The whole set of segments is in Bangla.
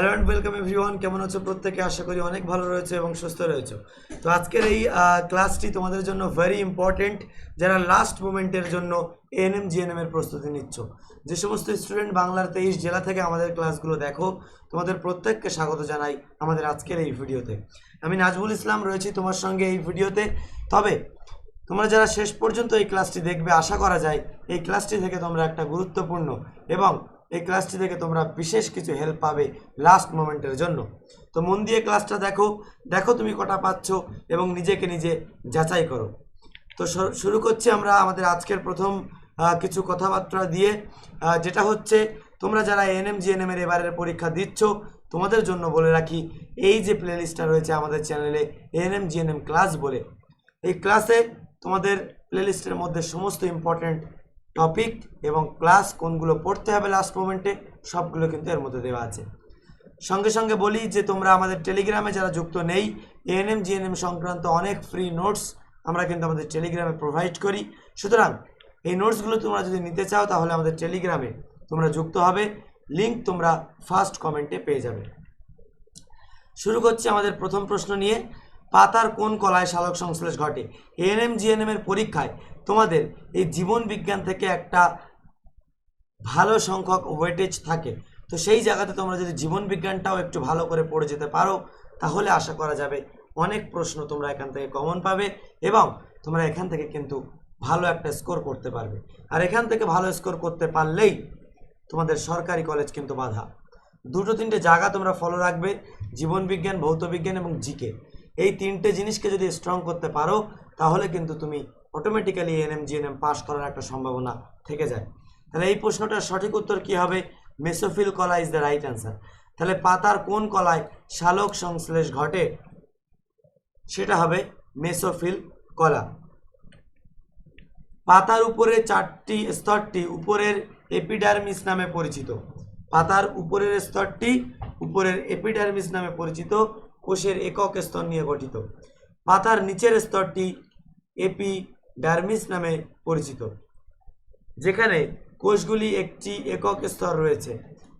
হ্যালো অ্যান্ড ওয়েলকাম এভরিওয়ান কেমন আছো প্রত্যেকে? আশা করি অনেক ভালো রয়েছে এবং সুস্থ রয়েছে। তো আজকের এই ক্লাসটি তোমাদের জন্য ভেরি ইম্পর্টেন্ট যারা লাস্ট মোমেন্টের জন্য এএনএম জিএনএম এর প্রস্তুতি নিচ্ছ। যে সমস্ত স্টুডেন্ট বাংলার তেইশ জেলা থেকে আমাদের ক্লাসগুলো দেখো, তোমাদের প্রত্যেককে স্বাগত জানাই আমাদের আজকের এই ভিডিওতে। আমি নাজমুল ইসলাম রয়েছি তোমার সঙ্গে এই ভিডিওতে। তবে তোমরা যারা শেষ পর্যন্ত এই ক্লাসটি দেখবে, আশা করা যায় এই ক্লাসটি থেকে তোমরা একটা গুরুত্বপূর্ণ এবং এই ক্লাসটি থেকে তোমরা বিশেষ কিছু হেল্প পাবে লাস্ট মোমেন্টের জন্য। তো মন দিয়ে ক্লাসটা দেখো দেখো তুমি কটা পাচ্ছ এবং নিজেকে নিজে যাচাই করো। তো শুরু করছি আমরা আমাদের আজকের প্রথম কিছু কথাবার্তা দিয়ে যেটা হচ্ছে তোমরা যারা এনএম জিএনএম এর এবারের পরীক্ষা দিচ্ছ, তোমাদের জন্য বলে রাখি, এই যে প্লেলিস্টটা রয়েছে আমাদের চ্যানেলে এএনএম জিএনএম ক্লাস বলে, এই ক্লাসে তোমাদের প্লেলিস্টের মধ্যে সমস্ত ইম্পর্ট্যান্ট টপিক এবং ক্লাস কোনগুলো পড়তে হবে লাস্ট মোমেন্টে সবগুলো কিন্তু এর মধ্যে দেওয়া আছে। সঙ্গে সঙ্গে বলি যে, তোমরা আমাদের টেলিগ্রামে যারা যুক্ত নেই এএনএম জিএনএম সংক্রান্ত অনেক ফ্রি নোটস আমরা কিন্তু আমাদের টেলিগ্রামে প্রোভাইড করি। সুতরাং এই নোটসগুলো তোমরা যদি নিতে চাও, তাহলে আমাদের টেলিগ্রামে তোমরা যুক্ত হবে। লিংক তোমরা ফার্স্ট কমেন্টে পেয়ে যাবে। শুরু করছি আমাদের প্রথম প্রশ্ন নিয়ে। পাতার কোন কলায় সালোক সংশ্লেষ ঘটে? এএনএম জিএনএম এর পরীক্ষায় তোমাদের এই জীবন বিজ্ঞান থেকে একটা ভালো সংখ্যক ওয়েটেজ থাকে। তো সেই জায়গাতে তোমরা যদি জীবন বিজ্ঞানটাও একটু ভালো করে পড়ে যেতে পারো, তাহলে আশা করা যাবে অনেক প্রশ্ন তোমরা এখান থেকে কমন পাবে এবং তোমরা এখান থেকে কিন্তু ভালো একটা স্কোর করতে পারবে। আর এখান থেকে ভালো স্কোর করতে পারলেই তোমাদের সরকারি কলেজ কিন্তু বাধা। দুটো তিনটে জায়গা তোমরা ফলো রাখবে, জীবন বিজ্ঞান, ভৌত বিজ্ঞান এবং জিকে এই তিনটে জিনিসকে যদি স্ট্রং করতে পারো, তাহলে কিন্তু তুমি অটোমেটিক্যালি এনএম, জিএনএম পাস করার একটা সম্ভাবনা থেকে যায়। তাহলে এই প্রশ্নটার সঠিক উত্তর কি হবে? মেসোফিল কলা ইজ দ্য রাইট অ্যান্সার তাহলে পাতার কোন কলায় শালক সংশ্লেষ ঘটে? সেটা হবে মেসোফিল কলা পাতার উপরে চারটি স্তরটি উপরের এপিডার্মিস নামে পরিচিত। পাতার উপরের স্তরটি উপরের এপিডার্মিস নামে পরিচিত। কোষের একক স্তর নিয়ে গঠিত। পাতার নিচের স্তরটি এপি এপিডার্মিস নামে পরিচিত, যেখানে কোষগুলি একটি একক স্তর রয়েছে।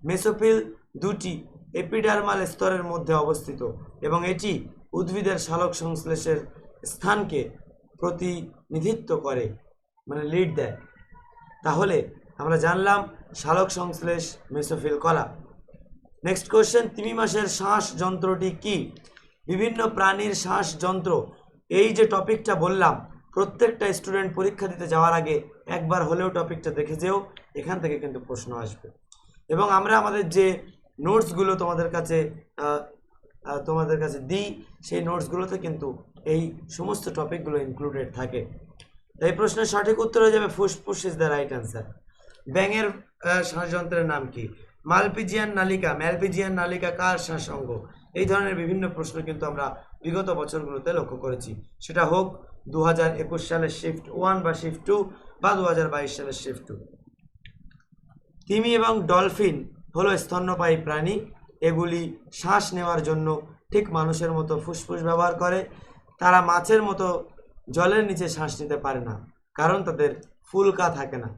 মেসোফিল দুটি এপিডার্মাল স্তরের মধ্যে অবস্থিত এবং এটি উদ্ভিদের শালক সংশ্লেষের স্থানকে প্রতিনিধিত্ব করে মানে লিড দেয়। তাহলে আমরা জানলাম শালক সংশ্লেষ মেসোফিল কলা। নেক্সট কোশ্চেন তিমি মাসের শ্বাস যন্ত্রটি কি? বিভিন্ন প্রাণীর শ্বাস যন্ত্র এই যে টপিকটা বললাম, প্রত্যেকটা স্টুডেন্ট পরীক্ষা দিতে যাওয়ার আগে একবার হলেও টপিকটা দেখে যেও, এখান থেকে কিন্তু প্রশ্ন আসবে। এবং আমরা আমাদের যে নোটসগুলো তোমাদের কাছে তোমাদের কাছে দিই, সেই নোটসগুলোতে কিন্তু এই সমস্ত টপিকগুলো ইনক্লুডেড থাকে। এই প্রশ্নের সঠিক উত্তর হয়ে যাবে ফুসফুস ইজ দ্য রাইট অ্যান্সার। ব্যাঙের শ্বাসযন্ত্রের নাম কি? মালপিজিয়ান নালিকা, ম্যালপিজিয়ান নালিকা কার শ্বাসঙ্গ এই ধরনের বিভিন্ন প্রশ্ন কিন্তু আমরা বিগত বছরগুলোতে লক্ষ্য করেছি। সেটা হোক দু হাজার একুশ সালের শিফট ওয়ান বা শিফট টু বা দু হাজার বাইশ সালের শিফট টু। তিমি এবং ডলফিন হলো স্তন্যপায়ী প্রাণী। এগুলি শ্বাস নেওয়ার জন্য ঠিক মানুষের মতো ফুসফুস ব্যবহার করে। তারা মাছের মতো জলের নিচে শ্বাস নিতে পারে না, কারণ তাদের ফুলকা থাকে না।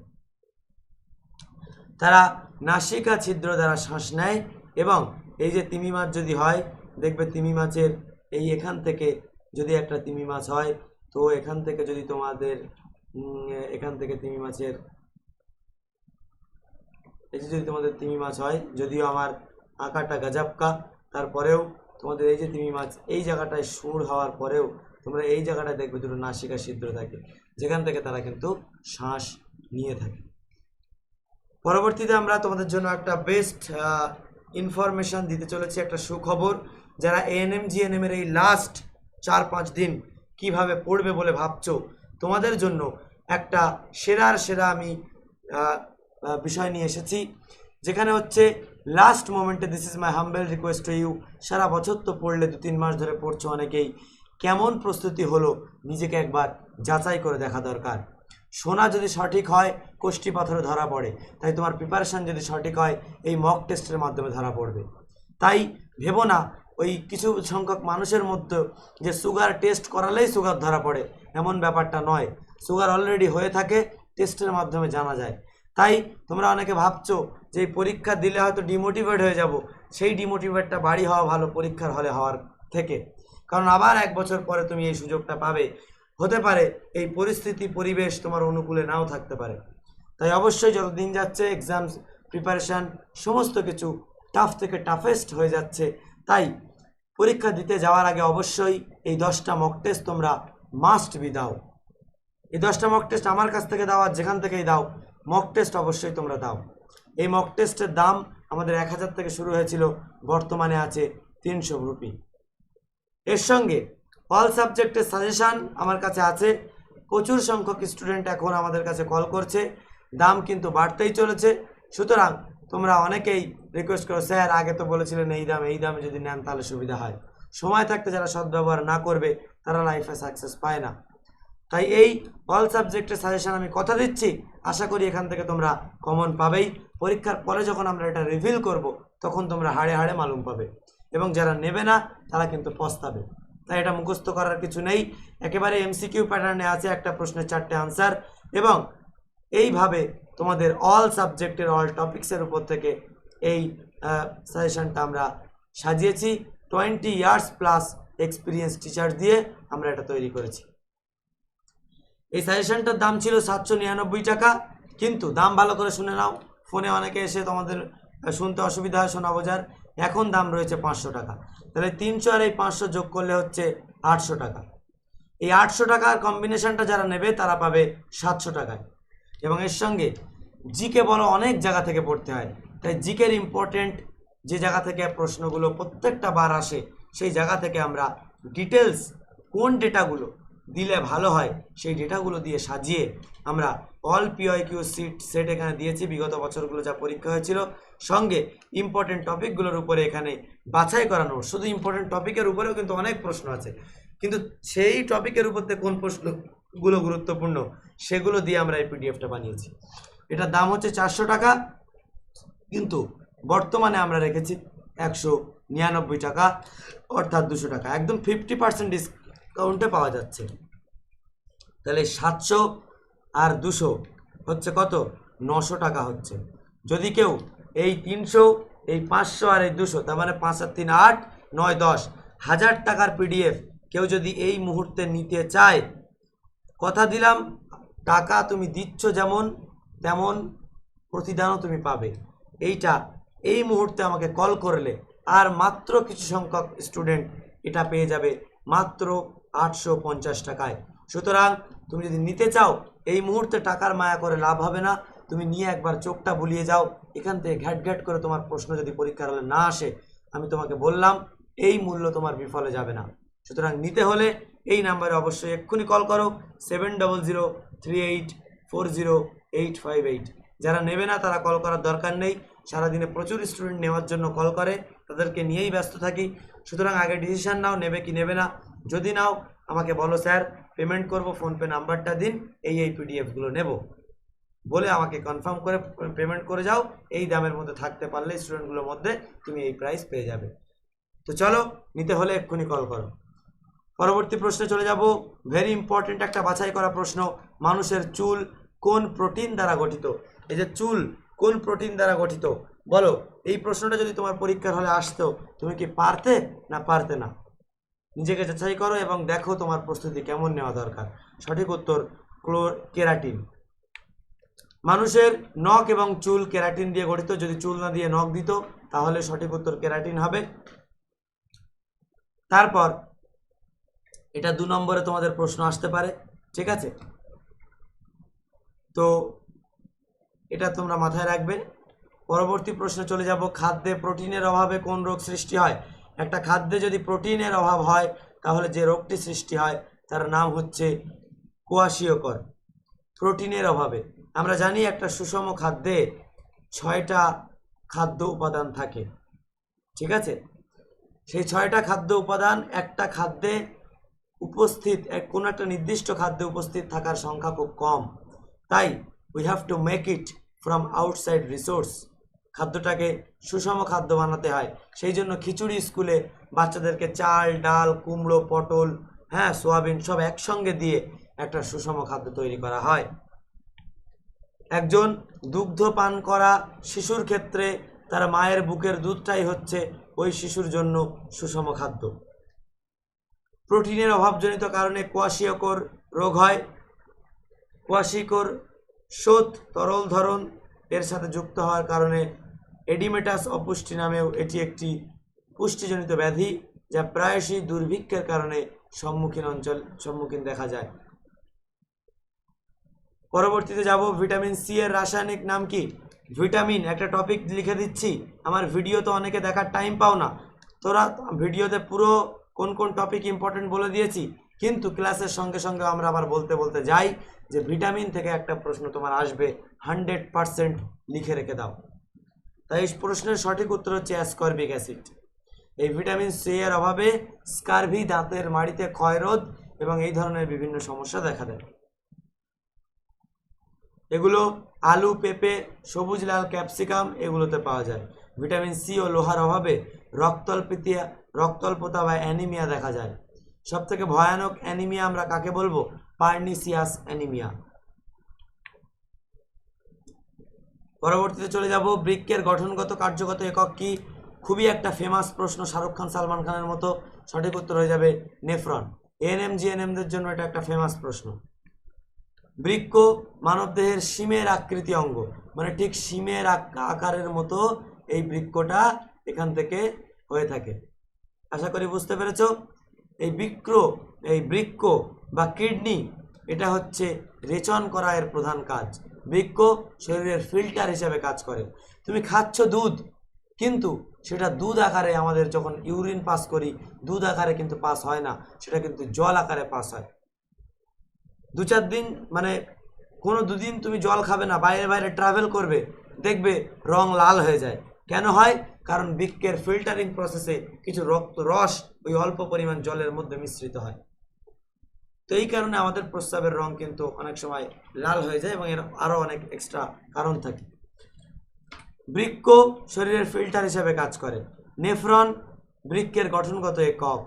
তারা নাসিকা ছিদ্র দ্বারা শ্বাস নেয় এবং এই যে তিমি মাছ যদি হয়, দেখবে তিমি মাছের এই এখান থেকে যদি একটা তিমি মাছ হয়, তো এখান থেকে যদি তোমাদের এখান থেকে তিমি মাছের, এই যে যদি তোমাদের তিমি মাছ হয়, যদিও আমার আঁকাটা গাজাবকা, তারপরেও তোমাদের এই যে তিমি মাছ, এই জায়গাটায় সুর হওয়ার পরেও তোমরা এই জায়গাটায় দেখবে দুটো নাসিকা ছিদ্র থাকে। যেখান থেকে তারা কিন্তু শ্বাস নিয়ে থাকে। পরবর্তীতে আমরা তোমাদের জন্য একটা বেস্ট ইনফরমেশন দিতে চলেছি, একটা সুখবর। যারা এএনএম জিএনএম এর এই লাস্ট চার পাঁচ দিন কীভাবে পড়বে বলে ভাবছ, তোমাদের জন্য একটা সেরার সেরা আমি বিষয় নিয়ে এসেছি। যেখানে হচ্ছে লাস্ট মোমেন্টে this is my humble request to you সারা বছর তো পড়লে দু তিন মাস ধরে পড়ছো অনেকেই। কেমন প্রস্তুতি হলো? নিজেকে একবার যাচাই করে দেখা দরকার। সোনা যদি সঠিক হয়, কোষ্ঠী পাথরে ধরা পড়ে। তাই তোমার প্রিপারেশন যদি সঠিক হয়, এই মক টেস্টের মাধ্যমে ধরা পড়বে। তাই ভেবো না, ওই কিছু সংখ্যক মানুষের মধ্যে যে সুগার টেস্ট করালেই সুগার ধরা পড়ে, এমন ব্যাপারটা নয়। সুগার অলরেডি হয়ে থাকে টেস্টের মাধ্যমে জানা যায়। তাই তোমরা অনেকে ভাবছ যে পরীক্ষা দিলে হয়তো ডিমোটিভেট হয়ে যাব। সেই ডিমোটিভেটটা বাড়ি হওয়া ভালো, পরীক্ষার হলে হওয়ার থেকে। কারণ আবার এক বছর পরে তুমি এই সুযোগটা পাবে। হতে পারে, এই পরিস্থিতি, পরিবেশ তোমার অনুকূলে নাও থাকতে পারে। তাই অবশ্যই যত দিন যাচ্ছে এক্সাম প্রিপারেশান সমস্ত কিছু টাফ থেকে টাফেস্ট হয়ে যাচ্ছে। তাই পরীক্ষা দিতে যাওয়ার আগে অবশ্যই এই দশটা মক টেস্ট তোমরা মাস্ট বি দাও। এই দশটা মক টেস্ট আমার কাছ থেকে দাও আর যেখান থেকেই দাও মক টেস্ট অবশ্যই তোমরা দাও। এই মক টেস্টের দাম আমাদের এক হাজার থেকে শুরু হয়েছিল, বর্তমানে আছে তিনশো রুপি এর সঙ্গে অল সাবজেক্টের সাজেশান আমার কাছে আছে। প্রচুর সংখ্যক স্টুডেন্ট এখন আমাদের কাছে কল করছে। দাম কিন্তু বাড়তেই চলেছে। সুতরাং তোমরা অনেকেই রিকোয়েস্ট করো, স্যার, আগে তো বলেছিলেন এই দাম, এই দামে যদি নেন তাহলে সুবিধা হয়। সময় থাকতে যারা সদ্ব্যবহার না করবে, তারা লাইফে সাকসেস পায় না। তাই এই অল সাবজেক্টের সাজেশান আমি কথা দিচ্ছি। আশা করি এখান থেকে তোমরা কমন পাবেই। পরীক্ষার পরে যখন আমরা এটা রিভিল করব, তখন তোমরা হাড়ে হাড়ে মালুম পাবে। এবং যারা নেবে না, তারা কিন্তু পস্তাবে। তাই এটা মুখস্থ করার কিছু নেই। একেবারে এমসিকিউ প্যাটার্নে আছে একটা প্রশ্নের চারটে আনসার এবং এইভাবে তোমাদের অল সাবজেক্টের অল টপিক্সের উপর থেকে এই সাজেশনটা আমরা সাজিয়েছি। Twenty years plus experience teacher দিয়ে আমরা এটা তৈরি করেছি। এই সাজেশনটার দাম ছিল সাতশো নিরানব্বই টাকা। কিন্তু দাম ভালো করে শুনে নাও। ফোনে অনেকে এসে তোমাদের শুনতে অসুবিধা হয়, শোনা বোঝার। এখন দাম রয়েছে পাঁচশো টাকা। তাহলে তিনশো আর এই পাঁচশো যোগ করলে হচ্ছে আটশো টাকা। এই আটশো টাকার কম্বিনেশনটা যারা নেবে, তারা পাবে সাতশো টাকায়। এবং এর সঙ্গে জিকে বলো অনেক জায়গা থেকে পড়তে হয়। তাই জিকের ইম্পর্টেন্ট যে জায়গা থেকে প্রশ্নগুলো প্রত্যেকটা বার আসে, সেই জায়গা থেকে আমরা ডিটেলস কোন ডেটাগুলো দিলে ভালো হয়। সেই ডেটাগুলো দিয়ে সাজিয়ে আমরা all PY Q sheet set এখানে দিয়েছি। বিগত বছরগুলো যা পরীক্ষা হয়েছিল। সঙ্গে ইম্পর্টেন্ট টপিকগুলোর উপরে এখানে বাছাই করানো। শুধু ইম্পর্টেন্ট টপিকের উপরেও কিন্তু অনেক প্রশ্ন আছে। কিন্তু সেই টপিকের উপর থেকে কোন প্রশ্নগুলো গুরুত্বপূর্ণ, সেগুলো দিয়ে আমরা এই পিডিএফটা বানিয়েছি। এটার দাম হচ্ছে চারশো টাকা। কিন্তু বর্তমানে আমরা রেখেছি একশো নিরানব্বই টাকা, অর্থাৎ দুশো টাকা। একদম ফিফটি পার্সেন্ট ডিসকাউন্টে পাওয়া যাচ্ছে। তাহলে সাতশো আর দুশো হচ্ছে কত? নশো টাকা হচ্ছে। যদি কেউ এই তিনশো, এই পাঁচশো আর এই দুশো, তার মানে পাঁচ আর তিন আট, নয় দশ, হাজার টাকার পিডিএফ কেউ যদি এই মুহূর্তে নিতে চায়, কথা দিলাম, টাকা তুমি দিচ্ছ যেমন, তেমন প্রতিদানও তুমি পাবে। এইটা, এই মুহূর্তে আমাকে কল করলে, আর মাত্র কিছু সংখ্যক স্টুডেন্ট এটা পেয়ে যাবে। মাত্র আটশো পঞ্চাশ টাকায়। সুতরাং তুমি যদি নিতে চাও, এই মুহূর্তে টাকার মায়া করে লাভ হবে না। তুমি নিয়ে একবার চোখটা বুলিয়ে যাও। এখান থেকে ঘ্যাট ঘ্যাট করে তোমার প্রশ্ন যদি পরীক্ষার হলে না আসে, আমি তোমাকে বললাম, এই মূল্য তোমার বিফলে যাবে না। সুতরাং নিতে হলে এই নাম্বারে অবশ্যই এক্ষুনি কল করো, seven double zero three eight four zero eight five eight. যারা নেবে না, তারা কল করার দরকার নেই। সারাদিনে প্রচুর স্টুডেন্ট নেওয়ার জন্য কল করে। তাদেরকে নিয়েই ব্যস্ত থাকি। সুতরাং আগে ডিসিশান নাও, নেবে কি নেবে না। যদি নাও, আমাকে বলো, স্যার পেমেন্ট করব ফোনপে নাম্বারটা দিন, এই এই পিডিএফগুলো নেব। বলে আমাকে কনফার্ম করে পেমেন্ট করে যাও। এই দামের মধ্যে থাকতে পারলে স্টুডেন্টগুলোর মধ্যে তুমি এই প্রাইস পেয়ে যাবে। তো চলো, নিতে হলে এক্ষুনি কল করো। পরবর্তী প্রশ্নে চলে যাব। ভেরি ইম্পর্টেন্ট একটা বাছাই করা প্রশ্ন। মানুষের চুল কোন প্রোটিন দ্বারা গঠিত? এই যে চুল কোন প্রোটিন দ্বারা গঠিত? বলো, এই প্রশ্নটা যদি তোমার পরীক্ষার হলে আসতো, তুমি কি পারতে না পারতে না? নিজেকে যাচাই করো এবং দেখো তোমার প্রস্তুতি কেমন নেওয়া দরকার। সঠিক উত্তর, ক্লোর কেরাটিন। মানুষের নখ এবং চুল কেরাটিন দিয়ে গঠিত, যদি চুল না দিয়ে নখ দিত, তাহলে সঠিক উত্তর কেরাটিন হবে। তারপর, এটা দু নম্বরে তোমাদের প্রশ্ন আসতে পারে, ঠিক আছে? তো, এটা তোমরা মাথায় রাখবে। পরবর্তী প্রশ্নে চলে যাব, খাদ্যে প্রোটিনের অভাবে কোন রোগ সৃষ্টি হয়? একটা খাদ্যে যদি প্রোটিনের অভাব হয়, তাহলে যে রোগটি সৃষ্টি হয়, তার নাম হচ্ছে কোয়াশিয়কর, প্রোটিনের অভাবে। আমরা জানি একটা সুষম খাদ্যে ছয়টা খাদ্য উপাদান থাকে, ঠিক আছে? সেই ছয়টা খাদ্য উপাদান একটা খাদ্যে উপস্থিত, এক কোনো একটা নির্দিষ্ট খাদ্যে উপস্থিত থাকার সংখ্যা খুব কম। তাই we have to make it from outside resource খাদ্যটাকে সুষম খাদ্য বানাতে হয়। সেই জন্য খিচুড়ি স্কুলে বাচ্চাদেরকে চাল, ডাল, কুমড়ো, পটল হ্যাঁ সোয়াবিন সব একসঙ্গে দিয়ে একটা সুষম খাদ্য তৈরি করা হয়। একজন দুগ্ধ পান করা শিশুর ক্ষেত্রে তার মায়ের বুকের দুধটাই হচ্ছে ওই শিশুর জন্য সুষম খাদ্য। প্রোটিনের অভাবজনিত কারণে কোয়াশিয়কর রোগ হয়। কোয়াশিকর শোধ তরল ধরন এর সাথে যুক্ত হওয়ার কারণে এডিমেটাস অপুষ্টি নামেও এটি একটি পুষ্টিজনিত ব্যাধি যা প্রায়শই দুর্ভিক্ষের কারণে সম্মুখীন অঞ্চল, সম্মুখীন দেখা যায়। পরবর্তীতে যাব ভিটামিন সি এর রাসায়নিক নাম কি? ভিটামিন, একটা টপিক লিখে দিচ্ছি। আমার ভিডিও তো অনেকে দেখার টাইম পাও না। তোরা ভিডিওতে পুরো কোন কোন টপিক ইম্পর্টেন্ট বলে দিয়েছি, কিন্তু ক্লাসের সঙ্গে সঙ্গে আমরা আবার বলতে বলতে যাই যে ভিটামিন থেকে একটা প্রশ্ন তোমার আসবে হান্ড্রেড পারসেন্ট লিখে রেখে দাও। তাই এই প্রশ্নের সঠিক উত্তর হচ্ছে অ্যাসকর্বিক অ্যাসিড এই ভিটামিন সি এর অভাবে স্কারভি দাঁতের মাড়িতে ক্ষয়রোধ এবং এই ধরনের বিভিন্ন সমস্যা দেখা দেয়। এগুলো আলু, পেঁপে, সবুজ লাল ক্যাপসিকাম এগুলোতে পাওয়া যায়। ভিটামিন সি ও লোহার অভাবে রক্তল্পিতিয়া রক্তল্পতা বা অ্যানিমিয়া দেখা যায়। সব থেকে ভয়ানক অ্যানিমিয়া আমরা কাকে বলব? পার্নিসিয়াস অ্যানিমিয়া পরবর্তীতে চলে যাব বৃক্কের গঠনগত কার্যগত একক কি? খুবই একটা ফেমাস প্রশ্ন শাহরুখ খান, সালমান খানের মতো। সঠিক উত্তর হয়ে যাবে নেফ্রন। এএনএম জিএনএমদের জন্য এটা একটা ফেমাস প্রশ্ন। বৃক্ক মানবদেহের শিমের আকৃতি অঙ্গ। মানে ঠিক আক- আকারের মতো এই বৃক্ষটা এখান থেকে হয়ে থাকে। আশা করি বুঝতে পেরেছ? এই বৃক্র এই বৃক্ক বা কিডনি, এটা হচ্ছে রেচন করা এর প্রধান কাজ। বৃক্ক শরীরের ফিল্টার হিসেবে কাজ করে। তুমি খাচ্ছ দুধ, কিন্তু সেটা দুধ আকারে আমাদের যখন ইউরিন পাস করি, দুধ আকারে কিন্তু পাস হয় না, সেটা কিন্তু জল আকারে পাস হয়। দু চার দিন মানে কোনো দুদিন তুমি জল খাবে না, বাইরে বাইরে ট্রাভেল করবে, দেখবে রং লাল হয়ে যায়। কেন হয়? কারণ বৃক্কের ফিল্টারিং প্রসেসে কিছু রক্ত রস ওই অল্প পরিমাণ জলের মধ্যে মিশ্রিত হয়। তো এই কারণে আমাদের প্রস্রাবের রং কিন্তু অনেক সময় লাল হয়ে যায় এবং এর আরও অনেক এক্সট্রা কারণ থাকে। বৃক্ক শরীরের ফিল্টার হিসেবে কাজ করে। নেফ্রন বৃক্কের গঠনগত একক।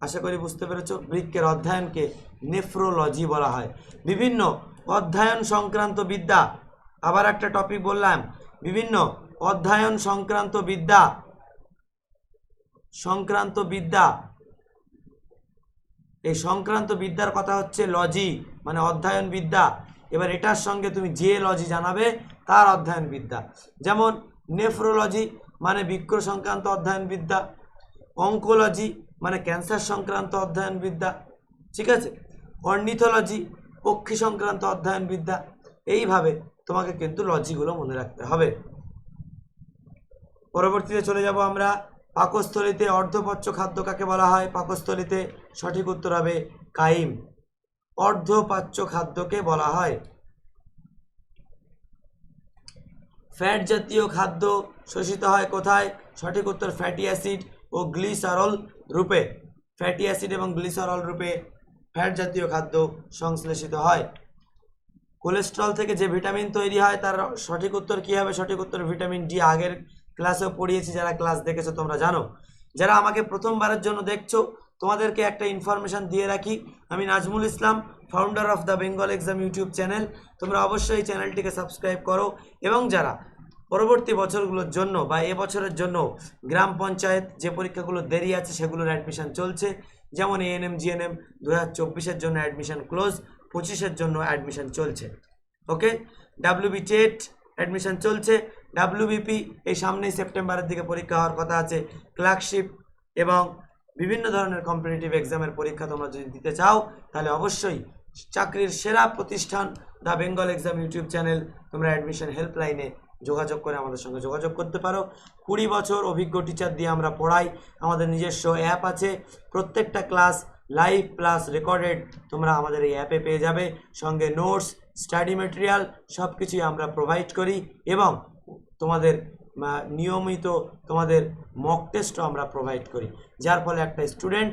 আশা করি বুঝতে পেরেছ? বৃক্কের অধ্যয়নকে নেফ্রোলজি বলা হয়। বিভিন্ন অধ্যয়ন সংক্রান্ত বিদ্যা, আবার একটা টপিক বললাম, বিভিন্ন অধ্যয়ন সংক্রান্ত বিদ্যা সংক্রান্ত বিদ্যা এই সংক্রান্ত বিদ্যার কথা হচ্ছে লজি মানে অধ্যয়ন বিদ্যা। এবার এটার সঙ্গে তুমি যে লজি জানাবে, তার অধ্যয়ন বিদ্যা। যেমন নেফ্রোলজি মানে বৃক্ষ সংক্রান্ত অধ্যয়ন বিদ্যা। অঙ্কোলজি মানে ক্যান্সার সংক্রান্ত অধ্যয়ন বিদ্যা। ঠিক আছে? অর্নিথোলজি পক্ষী সংক্রান্ত অধ্যয়ন বিদ্যা। এইভাবে তোমাকে কিন্তু লজিগুলো মনে রাখতে হবে। পরবর্তীতে চলে যাব আমরা পাকস্থলীতে অর্ধপচ্য খাদ্য কাকে বলা হয়? পাকস্থলীতে সঠিক উত্তর হবে কাইম। অর্ধপাচ্য খাদ্যকে বলা হয়। ফ্যাট জাতীয় খাদ্য শোষিত হয় কোথায়? সঠিক উত্তর ফ্যাটি অ্যাসিড ও গ্লিসারল রূপে। ফ্যাটি অ্যাসিড এবং গ্লিসারল রূপে ফ্যাট জাতীয় খাদ্য সংশ্লেষিত হয়। কোলেস্ট্রল থেকে যে ভিটামিন তৈরি হয়, তার সঠিক উত্তর কী হবে? সঠিক উত্তর ভিটামিন ডি আগের ক্লাসেও পড়িয়েছি, যারা ক্লাস দেখেছ তোমরা জানো। যারা আমাকে প্রথমবারের জন্য দেখছ, তোমাদেরকে একটা ইনফরমেশন দিয়ে রাখি। আমি Nazmul Islam founder of the Bengal exam YouTube channel তোমরা অবশ্যই চ্যানেলটিকে সাবস্ক্রাইব করো। এবং যারা পরবর্তী বছরগুলোর জন্য বা এ বছরের জন্য গ্রাম পঞ্চায়েত যে পরীক্ষাগুলো দেরি আছে, সেগুলোর অ্যাডমিশান চলছে। যেমন এএনএম জিএনএম দু হাজার চব্বিশের জন্য অ্যাডমিশন ক্লোজ পঁচিশের জন্য অ্যাডমিশন চলছে। ওকে ডাব্লিউবি টেট অ্যাডমিশন চলছে। ডাব্লিউবিপি এই সামনেই সেপ্টেম্বরের দিকে পরীক্ষা হওয়ার কথা আছে। ক্লার্কশিপ এবং বিভিন্ন ধরনের কম্পিটিটিভ এক্সামের পরীক্ষা তোমরা যদি দিতে চাও, তাহলে অবশ্যই চাকরির সেরা প্রতিষ্ঠান the Bengal exam YouTube channel তোমরা অ্যাডমিশন হেল্পলাইনে যোগাযোগ করে আমাদের সঙ্গে যোগাযোগ করতে পারো। কুড়ি বছর অভিজ্ঞ টিচার দিয়ে আমরা পড়াই। আমাদের নিজস্ব অ্যাপ আছে। প্রত্যেকটা ক্লাস লাইভ প্লাস রেকর্ডেড তোমরা আমাদের এই অ্যাপে পেয়ে যাবে। সঙ্গে নোটস স্টাডি মেটেরিয়াল সব কিছুই আমরা প্রোভাইড করি এবং তোমাদের নিয়মিত তোমাদের মক টেস্টও আমরা প্রোভাইড করি। যার ফলে একটা স্টুডেন্ট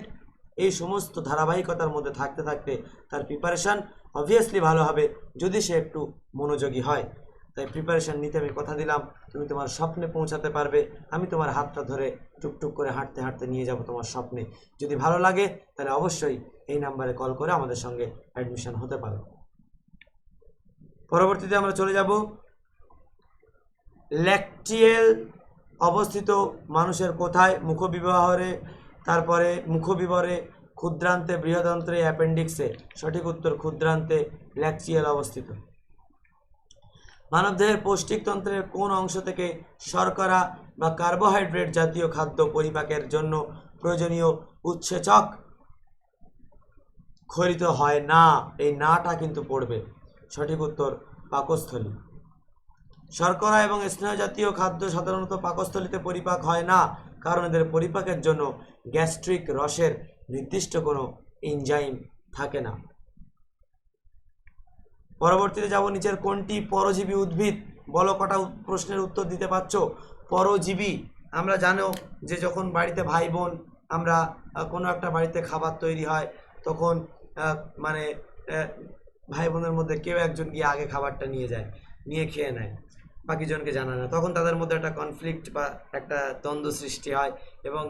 এই সমস্ত ধারাবাহিকতার মধ্যে থাকতে থাকতে তার প্রিপারেশান অবভিয়াসলি ভালো হবে, যদি সে একটু মনোযোগী হয়। তাই প্রিপারেশান নিতে আমি কথা দিলাম, তুমি তোমার স্বপ্নে পৌঁছাতে পারবে, আমি তোমার হাতটা ধরে টুকটুক করে হাঁটতে হাঁটতে নিয়ে যাব তোমার স্বপ্নে। যদি ভালো লাগে, তাহলে অবশ্যই এই নাম্বারে কল করে আমাদের সঙ্গে অ্যাডমিশন হতে পারো। পরবর্তীতে আমরা চলে যাব ল্যাকটিয়েল অবস্থিত মানুষের কোথায়? মুখবিবাহরে, তারপরে মুখবিবরে, ক্ষুদ্রান্তে বৃহদন্ত্রে অ্যাপেন্ডিক্সে। সঠিক উত্তর, ক্ষুদ্রান্তে ল্যাকচিয়েল অবস্থিত। মানবদেহের পৌষ্টিকতন্ত্রের কোন অংশ থেকে শর্করা বা কার্বোহাইড্রেট জাতীয় খাদ্য পরিপাকের জন্য প্রয়োজনীয় উৎসেচক খরিত হয় না? এই নাটা কিন্তু পড়বে। সঠিক উত্তর, পাকস্থলী। শর্করা এবং স্নেহ জাতীয় খাদ্য সাধারণত পাকস্থলীতে পরিপাক হয় না, কারণ এদের পরিপাকের জন্য গ্যাস্ট্রিক রসের নির্দিষ্ট কোনো এনজাইম থাকে না। পরবর্তীতে যাব নিচের কোনটি পরজীবী উদ্ভিদ? বলো, কটা প্রশ্নের উত্তর দিতে পারছ? পরজীবী, আমরা জানো যে যখন বাড়িতে ভাই বোন আমরা কোনো একটা বাড়িতে খাবার তৈরি হয়, তখন মানে ভাই বোনের মধ্যে কেউ একজন গিয়ে আগে খাবারটা নিয়ে যায়, নিয়ে খেয়ে নেয়। বাকিজনকে জানায় না। তখন তাদের মধ্যে একটা কনফ্লিক্ট বা একটা দ্বন্দ্ব সৃষ্টি হয় এবং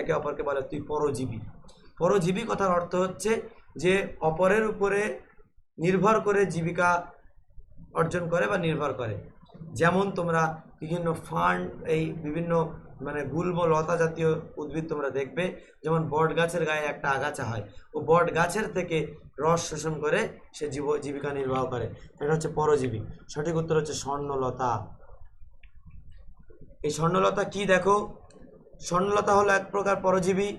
একে অপরকে বলে তুই পরজীবী। পরজীবী কথার অর্থ হচ্ছে যে অপরের উপরে নির্ভর করে জীবিকা অর্জন করে বা নির্ভর করে। যেমন তোমরা বিভিন্ন ফান্ড এই বিভিন্ন মানে গুল্ম লতা জাতীয় উদ্ভিদ তোমরা দেখবে। যেমন বট গাছের গায়ে একটা আগাছা হয়। ও বট গাছের থেকে রস শোষণ করে সে জীব, জীবিকা নির্বাহ করে। এটা হচ্ছে পরজীবী। সঠিক উত্তর হচ্ছে স্বর্ণলতা। এই স্বর্ণলতা কি দেখো? স্বর্ণলতা হলো এক প্রকার পরজীবী।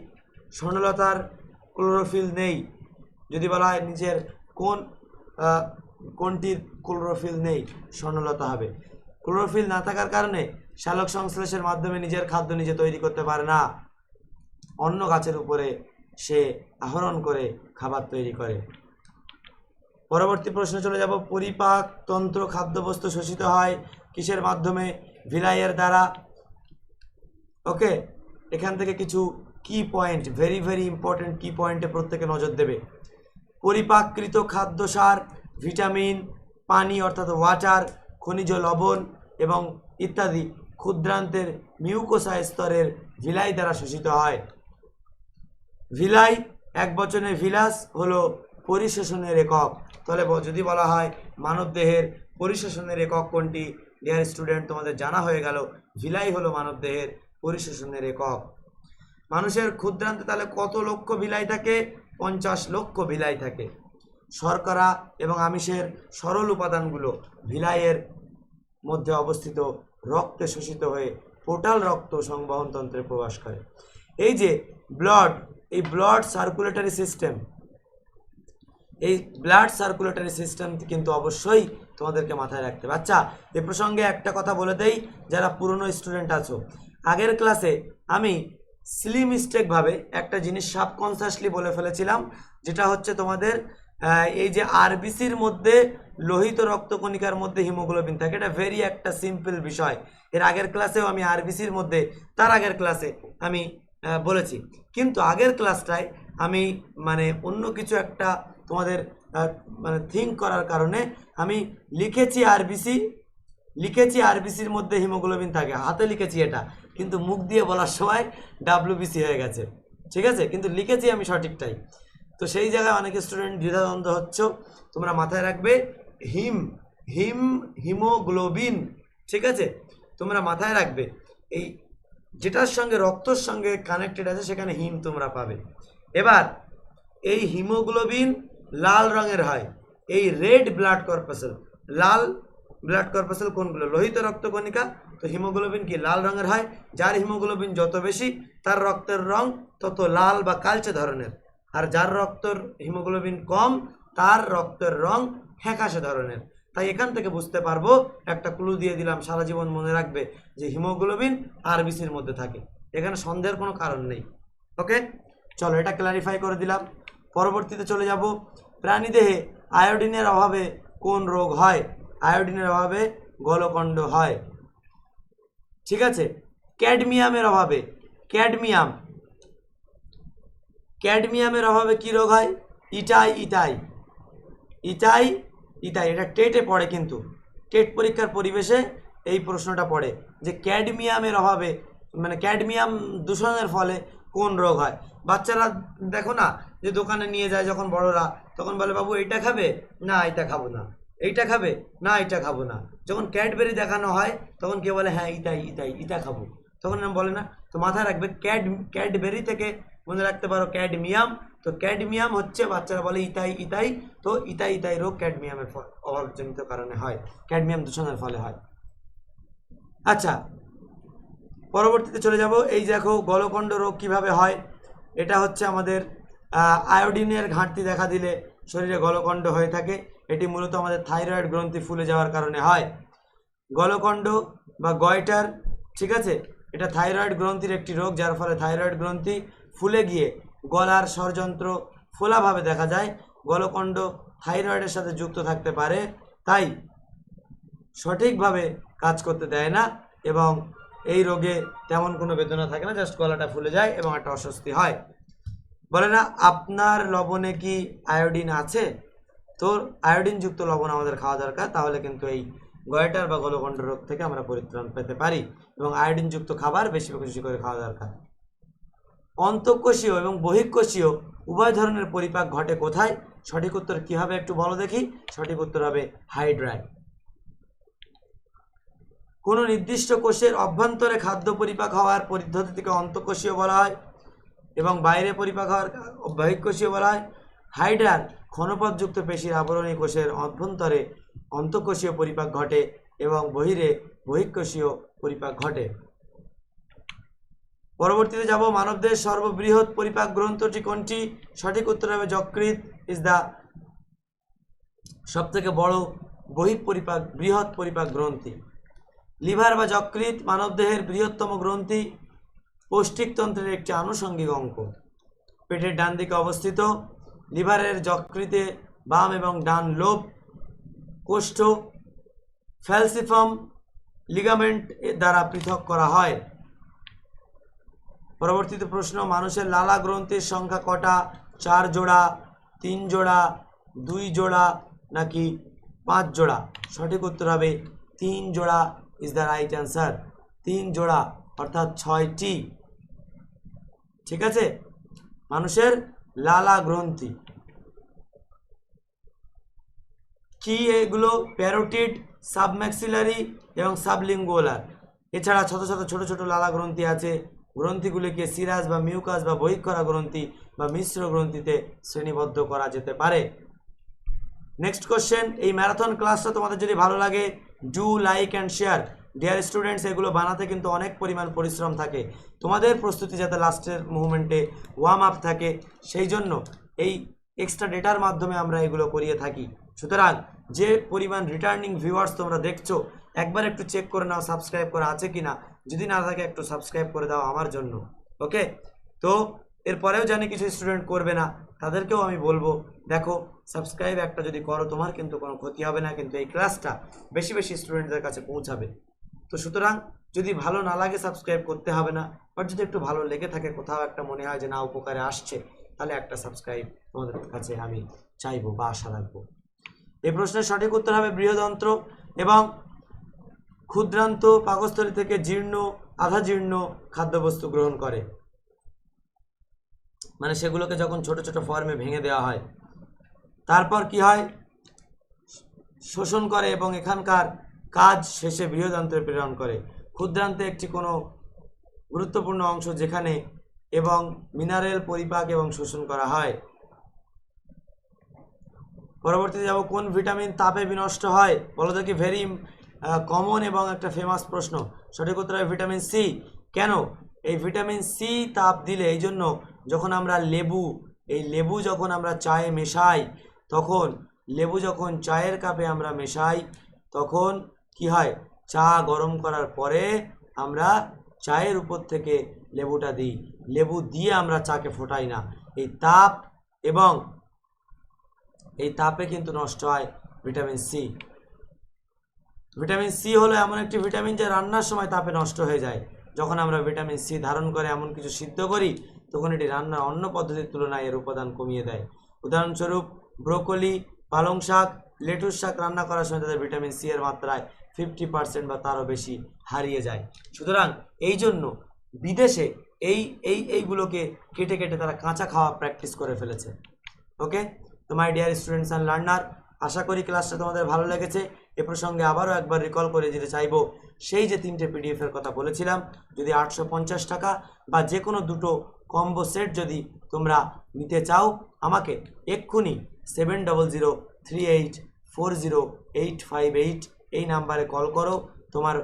স্বর্ণলতার ক্লোরোফিল নেই। যদি বলা হয় নিজের কোন কোনটির ক্লোরোফিল নেই, স্বর্ণলতা হবে। ক্লোরোফিল না থাকার কারণে শালক সংশ্লেষের মাধ্যমে নিজের খাদ্য নিজে তৈরি করতে পারে না। অন্য গাছের উপরে সে আহরণ করে খাবার তৈরি করে। পরবর্তী প্রশ্নে চলে যাব, পরিপাক তন্ত্র খাদ্যবস্তু শোষিত হয় কিসের মাধ্যমে? ভিলাইয়ের দ্বারা। ওকে এখান থেকে কিছু কি পয়েন্ট ভেরি ভেরি ইম্পর্টেন্ট কি পয়েন্টে প্রত্যেকে নজর দেবে। পরিপাকৃত খাদ্য সার ভিটামিন পানি অর্থাৎ ওয়াটার খনিজ লবণ এবং ইত্যাদি ক্ষুদ্রান্তের মিউকোসা স্তরের ভিলাই দ্বারা শোষিত হয়। ভিলাই এক বচনে ভিলাস হলো পরিশোষণের একক। তাহলে যদি বলা হয় মানবদেহের পরিশোষণের একক কোনটি? ডিয়ার স্টুডেন্ট তোমাদের জানা হয়ে গেল, ভিলাই হলো মানবদেহের পরিশোষণের একক। মানুষের ক্ষুদ্রান্তে তাহলে কত লক্ষ ভিলাই থাকে? পঞ্চাশ লক্ষ ভিলাই থাকে। শর্করা এবং আমিষের সরল উপাদানগুলো ভিলাইয়ের মধ্যে অবস্থিত। রক্তে শোষিত হয়ে টোটাল রক্ত সংবহন তন্ত্রে প্রবেশ করে। এই যে ব্লাড এই ব্লাড সার্কুলেটরি সিস্টেম এই ব্লাড সার্কুলেটরি সিস্টেম কিন্তু অবশ্যই তোমাদেরকে মাথায় রাখতে হবে। আচ্ছা এ প্রসঙ্গে একটা কথা বলে দেই, যারা পুরনো স্টুডেন্ট আছো। আগের ক্লাসে আমি সিলি মিস্টেকভাবে একটা জিনিস সাবকনসিয়াসলি বলে ফেলেছিলাম, যেটা হচ্ছে তোমাদের এই যে আরবিসির মধ্যে লোহিত রক্তকণিকার মধ্যে হিমোগ্লোবিন থাকে, এটা ভেরি একটা সিম্পল বিষয়। এর আগের ক্লাসেও আমি আরবিসির মধ্যে, তার আগের ক্লাসে আমি বলেছি। কিন্তু আগের ক্লাসটায় আমি মানে অন্য কিছু একটা তোমাদের মানে থিঙ্ক করার কারণে আমি লিখেছি আরবিসি, লিখেছি আরবিসির মধ্যে হিমোগ্লোবিন থাকে, হাতে লিখেছি এটা। কিন্তু মুখ দিয়ে বলার সময় ডাব্লিউবিসি হয়ে গেছে। ঠিক আছে? কিন্তু লিখেছি আমি সঠিকটাই। তো সেই জায়গায় অনেক স্টুডেন্ট দ্বিধাদ্বন্দ্ব হচ্ছ। তোমরা মাথায় রাখবে, হিম হিম, হিমোগ্লোবিন, ঠিক আছে? তোমরা মাথায় রাখবে, এই যেটার সঙ্গে রক্তর সঙ্গে কানেক্টেড আছে, সেখানে হিম তোমরা পাবে। এবার, এই হিমোগ্লোবিন লাল রঙের হয়। এই রেড ব্লাড কর্পাসেল, লাল ব্লাড কর্পাসেল কোনগুলো? লোহিত রক্তকণিকা তো হিমোগ্লোবিন কি লাল রঙের হয়? যার হিমোগ্লোবিন যত বেশি, তার রক্তের রং তত লাল বা কালচে ধরনের। আর যার রক্তর হিমোগ্লোবিন কম, তার রক্তের রং ফ্যাকাশে ধরনের। তাই এখান থেকে বুঝতে পারব, একটা ক্লু দিয়ে দিলাম, সারা জীবন মনে রাখবে যে হিমোগ্লোবিন আরবিসির মধ্যে থাকে। এখানে সন্দেহের কোনো কারণ নেই। ওকে চলো, এটা ক্লারিফাই করে দিলাম। পরবর্তীতে চলে যাব। প্রাণীদেহে আয়োডিনের অভাবে কোন রোগ হয়? আয়োডিনের অভাবে গলকণ্ড হয়। ঠিক আছে? ক্যাডমিয়ামের অভাবে। ক্যাডমিয়াম ক্যাডমিয়ামের অভাবে কী রোগ হয়? ইটাই ইটাই ইটাই ইটাই এটা টেটে পড়ে কিন্তু। টেট পরীক্ষার পরিবেশে এই প্রশ্নটা পড়ে যে ক্যাডমিয়ামের অভাবে মানে ক্যাডমিয়াম দূষণের ফলে কোন রোগ হয়? বাচ্চারা দেখো না, যে দোকানে নিয়ে যায় যখন বড়রা, তখন বলে, বাবু, এইটা খাবে? না এটা খাব না। এইটা খাবে? না এটা খাব না। যখন ক্যাডবেরি দেখানো হয়, তখন কে বলে হ্যাঁ ইতাই ইতাই, ইতা খাব। তখন বলে না, তো মাথায় রাখবে, ক্যাড, ক্যাডবেরি থেকে মনে রাখতে পারো ক্যাডমিয়াম। তো ক্যাডমিয়াম হচ্ছে বাচ্চারা বলে ইতাই ইতাই। তো ইতাই ইতাই রোগ ক্যাডমিয়ামের অভাবজনিত কারণে হয়। ক্যাডমিয়াম দূষণের ফলে হয়। আচ্ছা পরবর্তীতে চলে যাব। এই দেখো গলকণ্ড রোগ কীভাবে হয়? এটা হচ্ছে আমাদের আয়োডিনের ঘাটতি দেখা দিলে শরীরে গলকণ্ড হয়ে থাকে। এটি মূলত আমাদের থাইরয়েড গ্রন্থি ফুলে যাওয়ার কারণে হয়। গলকণ্ড বা গয়টার, ঠিক আছে? এটা থাইরয়েড গ্রন্থির একটি রোগ, যার ফলে থাইরয়েড গ্রন্থি ফুলে গিয়ে গলার ষড়যন্ত্র ফোলাভাবে দেখা যায়। গলকণ্ড থাইরয়েডের সাথে যুক্ত থাকতে পারে, তাই সঠিকভাবে কাজ করতে দেয় না এবং এই রোগে তেমন কোনো বেদনা থাকে না, জাস্ট গলাটা ফুলে যায় এবং একটা অস্বস্তি হয়। বলে না, আপনার লবণে কি আয়োডিন আছে? তো আয়োডিনযুক্ত লবণ আমাদের খাওয়া দরকার, তাহলে কিন্তু এই গয়টার বা গলকণ্ড রোগ থেকে আমরা পরিত্রাণ পেতে পারি এবং আয়োডিনযুক্ত খাবার বেশি বেশি করে খাওয়া দরকার। অন্তঃকোষীয় এবং বহিঃকোষীয় উভয় ধরনের পরিপাক ঘটে কোথায়? সঠিক উত্তর কী হবে একটু বলো দেখি। সঠিক উত্তর হবে হাইড্রাই কোনো নির্দিষ্ট কোষের অভ্যন্তরে খাদ্য পরিপাক হওয়ার পদ্ধতিকে অন্তঃকোষীয় বলা হয় এবং বাইরে পরিপাক হওয়ার বহিঃকোষীয় বলা হয়। হাইড্রার ক্ষণপথযুক্ত পেশির আবরণী কোষের অভ্যন্তরে অন্তঃকোষীয় পরিপাক ঘটে এবং বহিরে বহিঃকোষীয় পরিপাক ঘটে। পরবর্তীতে যাব মানবদের সর্ববৃহৎ পরিপাক গ্রন্থটি কোনটি? সঠিক উত্তর হবে যকৃত ইজ দ্য সব থেকে বড় বহিঃ পরিপাক, বৃহৎ পরিপাক গ্রন্থি। লিভার বা যকৃত মানবদেহের বৃহত্তম গ্রন্থি পৌষ্টিকতন্ত্রের একটি আনুষঙ্গিক অঙ্ক পেটের ডান দিকে অবস্থিত, লিভারের যকৃতে বাম এবং ডান লোব, কোষ্ঠ, ফ্যালসিফাম লিগামেন্ট দ্বারা পৃথক করা হয়। পরবর্তীতে প্রশ্ন, মানুষের লালা গ্রন্থির সংখ্যা কটা? চার জোড়া, তিন জোড়া, দুই জোড়া, নাকি পাঁচ জোড়া? সঠিক উত্তর হবে তিন জোড়া ইজ দ্য রাইট অ্যান্সার তিন জোড়া, অর্থাৎ ছয়টি। ঠিক আছে? মানুষের লালা গ্রন্থি। কি এগুলো? প্যারোটিড, সাবম্যাক্সিলারি এবং সাবলিঙ্গুলার এছাড়া ছোট ছোট ছোট ছোট লালা গ্রন্থি আছে। গ্রন্থিগুলিকে সিরাজ বা মিউকাস বা বহিক্ষরা গ্রন্থি বা মিশ্র গ্রন্থিতে শ্রেণীবদ্ধ করা যেতে পারে। নেক্সট কোশ্চেন এই ম্যারাথন ক্লাসটা তোমাদের যদি ভালো লাগে do like and share dear students এগুলো বানাতে কিন্তু অনেক পরিমাণ পরিশ্রম থাকে। তোমাদের প্রস্তুতি যাতে লাস্টের মুভমেন্টে ওয়ার্ম আপ থাকে, সেই জন্য এই এক্সট্রা ডেটার মাধ্যমে আমরা এগুলো করিয়ে থাকি। সুতরাং যে পরিমাণ রিটার্নিং ভিউয়ার্স তোমরা দেখছ, একবার একটু চেক করে নাও সাবস্ক্রাইব করা আছে কি না যদি না থাকে একটু সাবস্ক্রাইব করে দাও আমার জন্য ওকে তো এরপরেও জানি কিছু স্টুডেন্ট করবে না, তাদেরকেও আমি বলব, দেখো সাবস্ক্রাইব একটা যদি করো, তোমার কিন্তু কোনো ক্ষতি হবে না, কিন্তু এই ক্লাসটা বেশি বেশি স্টুডেন্টদের কাছে পৌঁছাবে। তো সুতরাং যদি ভালো না লাগে সাবস্ক্রাইব করতে হবে না বাট যদি একটু ভালো লেগে থাকে, কোথাও একটা মনে হয় যে না, উপকারে আসছে, তাহলে একটা সাবস্ক্রাইব তোমাদের কাছে আমি চাইব বা আশা রাখব। এই প্রশ্নের সঠিক উত্তর হবে বৃহদন্ত্র এবং ক্ষুদ্রান্ত পাকস্থলী থেকে জীর্ণ আধা জীর্ণ খাদ্যবস্তু গ্রহণ করে। মানে সেগুলোকে যখন ছোট ছোট ফর্মে ভেঙে দেওয়া হয়, তারপর কি হয়? শোষণ করে এবং এখানকার কাজ শেষে বৃহদান্ত্রে প্রেরণ করে। ক্ষুদ্রান্তে একটি কোনো গুরুত্বপূর্ণ অংশ যেখানে এবং মিনারেল পরিপাক এবং শোষণ করা হয়। পরবর্তীতে যাব কোন ভিটামিন তাপে বিনষ্ট হয়? বলো দেখি ভেরি কমন এবং একটা ফেমাস প্রশ্ন, সঠিক উত্তর হবে ভিটামিন সি কেন? এই ভিটামিন সি তাপ দিলে, এই জন্য যখন আমরা লেবু, এই লেবু যখন আমরা চায়ে মেশাই, তখন লেবু যখন চায়ের কাপে আমরা মেশাই, তখন কি হয়? চা গরম করার পরে আমরা চায়ের উপর থেকে লেবুটা দিই। লেবু দিয়ে আমরা চাকে ফোটাই না। এই তাপ এবং এই তাপে কিন্তু নষ্ট হয় ভিটামিন সি ভিটামিন সি হলো এমন একটি ভিটামিন যে রান্নার সময় তাপে নষ্ট হয়ে যায়। যখন আমরা ভিটামিন সি ধারণ করে এমন কিছু সিদ্ধ করি, তখন এটি রান্নার অন্য পদ্ধতির তুলনায় এর উপাদান কমিয়ে দেয়। উদাহরণস্বরূপ, ব্রোকলি, পালং শাক, লেটুস শাক রান্না করার সময় তাদের ভিটামিন সি এর মাত্রায় ফিফটি পার্সেন্ট বা তারও বেশি হারিয়ে যায়। সুতরাং এই জন্য বিদেশে এই এই, এইগুলোকে কেটে কেটে তারা কাঁচা খাওয়া প্র্যাকটিস করে ফেলেছে। ওকে তো my dear students and learner আশা করি ক্লাসটা তোমাদের ভালো লেগেছে। এ প্রসঙ্গে আবারও একবার রিকল করে দিতে চাইব, সেই যে তিনটে পিডিএফ এর কথা বলেছিলাম, যদি আটশো পঞ্চাশ টাকা বা যে কোনো দুটো কম্বো সেট যদি তোমরা নিতে চাও, আমাকে এক্ষুনি seven double zero three eight four zero eight five eight এই নাম্বারে কল করো। তোমার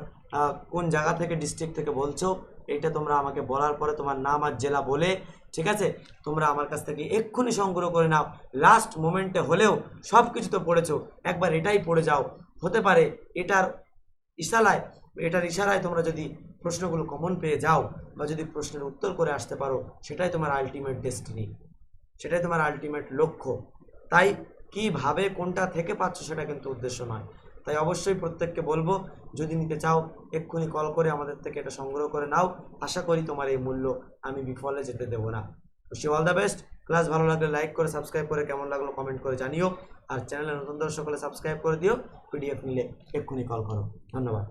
কোন জায়গা থেকে ডিস্ট্রিক্ট থেকে বলছো, এটা তোমরা আমাকে বলার পরে তোমার নাম আর জেলা বলে, ঠিক আছে? তোমরা আমার কাছ থেকে এক্ষুনি সংগ্রহ করে নাও। লাস্ট মোমেন্টে হলেও সব কিছু তো পড়েছো, একবার এটাই পড়ে যাও। হতে পারে, এটার ইশারায় এটার ইশারায় তোমরা যদি প্রশ্নগুলো কমন পেয়ে যাও বা যদি প্রশ্নের উত্তর করে আসতে পারো, সেটাই তোমার আলটিমেট ডেস্টিনি সেটাই তোমার আলটিমেট লক্ষ্য। তাই কীভাবে কোনটা থেকে পাচ্ছ সেটা কিন্তু উদ্দেশ্য নয়। তাই অবশ্যই প্রত্যেককে বলব, যদি নিতে চাও, এক্ষুনি কল করে আমাদের থেকে এটা সংগ্রহ করে নাও। আশা করি তোমার এই মূল্য আমি বিফলে যেতে দেবো না। Say all the best class ভালো লাগলে লাইক করে সাবস্ক্রাইব করে, কেমন লাগল কমেন্ট করে জানিও। আর চ্যানেলে নতুন দর্শক হলে সাবস্ক্রাইব করে দিও পিডিএফ নিলে এক্ষুনি কল করো। ধন্যবাদ।